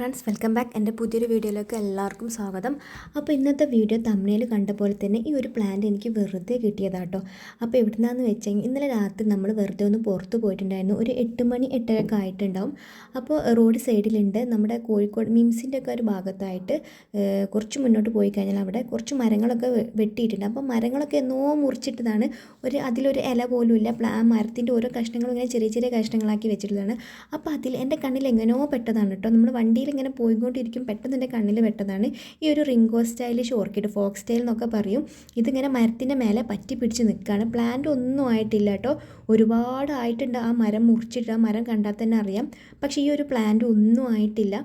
Friends welcome back. എന്റെ പുതിയൊരു വീഡിയോയിലേക്ക് എല്ലാവർക്കും സ്വാഗതം. അപ്പോൾ ഇന്നത്തെ വീഡിയോ തമിഴിൽ കണ്ട പോലെ തന്നെ ഈ ഒരു പ്ലാന്റ് എനിക്ക് വെറുതെ കിട്ടിയതാട്ടോ. അപ്പോൾ എവിടുന്നാന്ന് വെച്ചാൽ ഇന്നലെ രാത്രി നമ്മൾ വെറുതെ ഒന്ന് പുറത്ത് പോയിട്ടുണ്ടായിരുന്നു. ഒരു എട്ട് മണി എട്ടരയൊക്കെ ആയിട്ടുണ്ടാവും. അപ്പോൾ റോഡ് സൈഡിലുണ്ട്. നമ്മുടെ കോഴിക്കോട് മിംസിന്റെ ഒക്കെ ഒരു ഭാഗത്തായിട്ട് കുറച്ച് മുന്നോട്ട് പോയി കഴിഞ്ഞാൽ അവിടെ കുറച്ച് മരങ്ങളൊക്കെ വെട്ടിയിട്ടുണ്ട്. അപ്പോൾ മരങ്ങളൊക്കെ എന്നോ മുറിച്ചിട്ടതാണ്. ഒരു അതിലൊരു ഇല പോലും ഇല്ല. പ്ലാ മരത്തിന്റെ ഓരോ കഷ്ണങ്ങളും ഇങ്ങനെ ചെറിയ ചെറിയ കഷ്ണങ്ങളാക്കി വെച്ചിട്ടുള്ളതാണ്. അപ്പോൾ അതിൽ എന്റെ കണ്ണിൽ എങ്ങനെയോ പെട്ടതാണ് കേട്ടോ. നമ്മൾ വണ്ടിയിൽ ഇങ്ങനെ പോയിക്കൊണ്ടിരിക്കും പെട്ടെന്ന് എന്റെ കണ്ണിൽ പെട്ടതാണ് ഈ ഒരു Rhynchostylis orchid Fox style എന്നൊക്കെ പറയും. ഇതിങ്ങനെ മരത്തിന്റെ മേലെ പറ്റി പിടിച്ച് നിൽക്കുകയാണ്. പ്ലാന്റ് ഒന്നും ആയിട്ടില്ല കേട്ടോ. ഒരുപാട് ആയിട്ടുണ്ട് ആ മരം മുറിച്ചിട്ട് ആ മരം കണ്ടാൽ തന്നെ അറിയാം. പക്ഷേ ഈ ഒരു പ്ലാന്റ് ഒന്നും ആയിട്ടില്ല.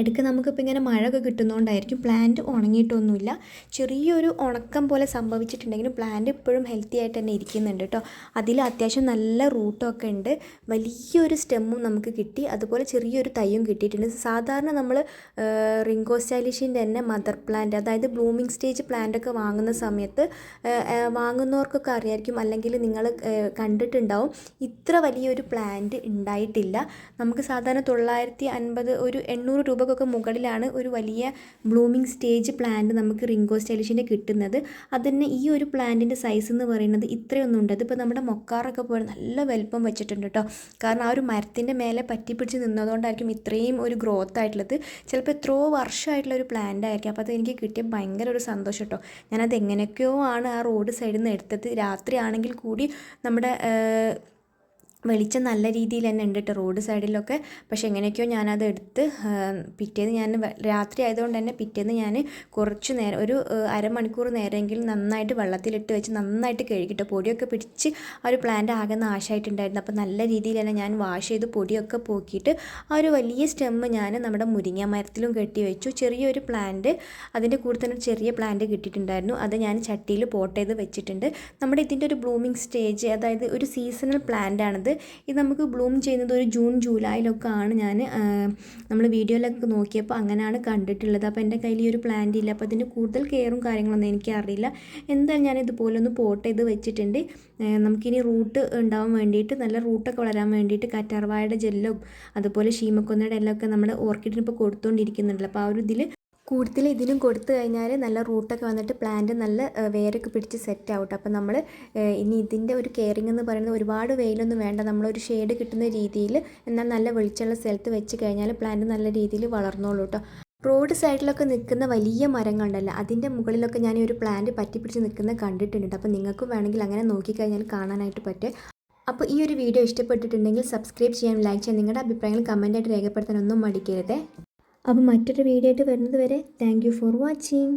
ഇടയ്ക്ക് നമുക്കിപ്പോൾ ഇങ്ങനെ മഴയൊക്കെ കിട്ടുന്നതുകൊണ്ടായിരിക്കും പ്ലാന്റ് ഉണങ്ങിയിട്ടൊന്നുമില്ല. ചെറിയൊരു ഉണക്കം പോലെ സംഭവിച്ചിട്ടുണ്ടെങ്കിലും പ്ലാന്റ് ഇപ്പോഴും ഹെൽത്തി ആയിട്ട് തന്നെ ഇരിക്കുന്നുണ്ട് കേട്ടോ. അതിൽ അത്യാവശ്യം നല്ല റൂട്ടൊക്കെ ഉണ്ട്. വലിയൊരു സ്റ്റെമ്മും നമുക്ക് കിട്ടി. അതുപോലെ ചെറിയൊരു തയ്യും കിട്ടിയിട്ടുണ്ട്. സാധാരണ നമ്മൾ റിങ്കോ സ്റ്റൈലിഷിന്റെ തന്നെ മദർ പ്ലാന്റ് അതായത് ബ്ലൂമിങ് സ്റ്റേജ് പ്ലാന്റ് ഒക്കെ വാങ്ങുന്ന സമയത്ത് വാങ്ങുന്നവർക്കൊക്കെ അറിയായിരിക്കും. അല്ലെങ്കിൽ നിങ്ങൾ കണ്ടിട്ടുണ്ടാവും. ഇത്ര വലിയൊരു പ്ലാന്റ് ഉണ്ടായിട്ടില്ല. നമുക്ക് സാധാരണ തൊള്ളായിരത്തി അൻപത് ഒരു എണ്ണൂറ് രൂപക്കൊക്കെ മുകളിലാണ് ഒരു വലിയ ബ്ലൂമിങ് സ്റ്റേജ് പ്ലാന്റ് നമുക്ക് റിങ്കോ സ്റ്റൈലിഷിന്റെ കിട്ടുന്നത്. അതന്നെ ഈ ഒരു പ്ലാന്റിന്റെ സൈസ് എന്ന് പറയുന്നത് ഇത്രയൊന്നും ഉണ്ട് അതിപ്പോൾ നമ്മുടെ മൊക്കാറൊക്കെ പോലെ നല്ല വലുപ്പം വെച്ചിട്ടുണ്ട് കേട്ടോ കാരണം ആ ഒരു മരത്തിന്റെ മേലെ പറ്റിപ്പിടിച്ച് നിന്നതുകൊണ്ടായിരിക്കും ഇത്രയും ഒരു ഗ്രോത്ത് ആയിട്ടുള്ളത്. ചിലപ്പോൾ എത്രയോ വർഷമായിട്ടുള്ള ഒരു പ്ലാന്റ് ആയിരിക്കും. അപ്പോൾ അത് എനിക്ക് കിട്ടിയ ഭയങ്കര ഒരു സന്തോഷം കേട്ടോ ഞാനത് എങ്ങനെയൊക്കെയോ ആണ് ആ റോഡ് സൈഡിൽ നിന്ന് എടുത്തത്. രാത്രിയാണെങ്കിൽ കൂടി നമ്മുടെ വെളിച്ചം നല്ല രീതിയിൽ തന്നെ ഉണ്ട് കേട്ടോ. റോഡ് സൈഡിലൊക്കെ. പക്ഷേ എങ്ങനെയൊക്കെയോ ഞാനത് എടുത്ത് പിറ്റേന്ന് ഞാൻ രാത്രി ആയതുകൊണ്ട് തന്നെ പിറ്റേന്ന് ഞാൻ കുറച്ച് നേരം ഒരു അരമണിക്കൂർ നേരമെങ്കിലും നന്നായിട്ട് വെള്ളത്തിലിട്ട് വെച്ച് നന്നായിട്ട് കഴുകിട്ടോ പൊടിയൊക്കെ പിടിച്ച് ആ ഒരു പ്ലാന്റ് ആകെ നാശമായിട്ടുണ്ടായിരുന്നു അപ്പോൾ നല്ല രീതിയിൽ തന്നെ ഞാൻ വാഷ് ചെയ്ത് പൊടിയൊക്കെ പോക്കിയിട്ട് ആ ഒരു വലിയ സ്റ്റെമ്മ് ഞാൻ നമ്മുടെ മുരിങ്ങ മരത്തിലും കെട്ടി വെച്ചു. ചെറിയൊരു പ്ലാന്റ് അതിന്റെ കൂടെ തന്നെ ചെറിയ പ്ലാന്റ് കിട്ടിയിട്ടുണ്ടായിരുന്നു. അത് ഞാൻ ചട്ടിയിൽ പോട്ട് ചെയ്ത് വെച്ചിട്ടുണ്ട്. നമ്മുടെ ഇതിന്റെ ഒരു ബ്ലൂമിങ് സ്റ്റേജ് അതായത് ഒരു സീസണൽ പ്ലാന്റ് ഇത് നമുക്ക് ബ്ലൂം ചെയ്യുന്നത് ഒരു ജൂൺ ജൂലൈയിലൊക്കെ ആണ് ഞാൻ നമ്മൾ വീഡിയോയിലൊക്കെ നോക്കിയപ്പോൾ അങ്ങനെയാണ് കണ്ടിട്ടുള്ളത്. അപ്പോൾ എന്റെ കയ്യിൽ ഈ ഒരു പ്ലാന്റ് ഇല്ല. അപ്പോൾ അതിന്റെ കൂടുതൽ കെയറും കാര്യങ്ങളൊന്നും എനിക്കറിയില്ല. എന്തായാലും ഞാൻ ഇതുപോലെ ഒന്ന് പോട്ട് ചെയ്ത് വെച്ചിട്ടുണ്ട്. നമുക്കിനി റൂട്ട് ഉണ്ടാവാൻ വേണ്ടിയിട്ട് നല്ല റൂട്ടൊക്കെ വളരാൻ വേണ്ടിയിട്ട് കറ്റാർവാഴയുടെ ജെല്ലും അതുപോലെ ഷീമക്കൊന്നയുടെ എല്ലാം ഒക്കെ നമ്മുടെ ഓർക്കിഡിന് ഇപ്പോൾ കൊടുത്തുകൊണ്ടിരിക്കുന്നുണ്ടല്ലോ അപ്പോൾ ആ ഒരു ഇതിൽ കൂടുതൽ ഇതിനും കൊടുത്തു കഴിഞ്ഞാൽ നല്ല റൂട്ടൊക്കെ വന്നിട്ട് പ്ലാന്റ് നല്ല വേരൊക്കെ പിടിച്ച് സെറ്റ് ആവട്ടെ അപ്പോൾ നമ്മൾ ഇനി ഇതിന്റെ ഒരു കെയറിങ് എന്ന് പറയുന്നത് ഒരുപാട് വെയിലൊന്നും വേണ്ട. നമ്മളൊരു ഷെയ്ഡ് കിട്ടുന്ന രീതിയിൽ എന്നാൽ നല്ല വെളിച്ചമുള്ള സ്ഥലത്ത് വെച്ച് കഴിഞ്ഞാൽ പ്ലാന്റ് നല്ല രീതിയിൽ വളർന്നോളൂ കേട്ടോ റോഡ് സൈഡിലൊക്കെ നിൽക്കുന്ന വലിയ മരങ്ങളുണ്ടല്ലോ അതിന്റെ മുകളിലൊക്കെ ഞാൻ ഒരു പ്ലാന്റ് പറ്റിപ്പിടിച്ച് നിൽക്കുന്നത് കണ്ടിട്ടുണ്ട് അപ്പോൾ നിങ്ങൾക്കും വേണമെങ്കിൽ അങ്ങനെ നോക്കിക്കഴിഞ്ഞാൽ കാണാനായിട്ട് പറ്റും. അപ്പോൾ ഈ ഒരു വീഡിയോ ഇഷ്ടപ്പെട്ടിട്ടുണ്ടെങ്കിൽ സബ്സ്ക്രൈബ് ചെയ്യാൻ ലൈക്ക് ചെയ്യാൻ നിങ്ങളുടെ അഭിപ്രായങ്ങൾ കമന്റായിട്ട് രേഖപ്പെടുത്താനൊന്നും മടിക്കരുതേ. അപ്പോൾ മറ്റൊരു വീഡിയോ ആയിട്ട് വരുന്നത് വരെ താങ്ക് ഫോർ വാച്ചിങ്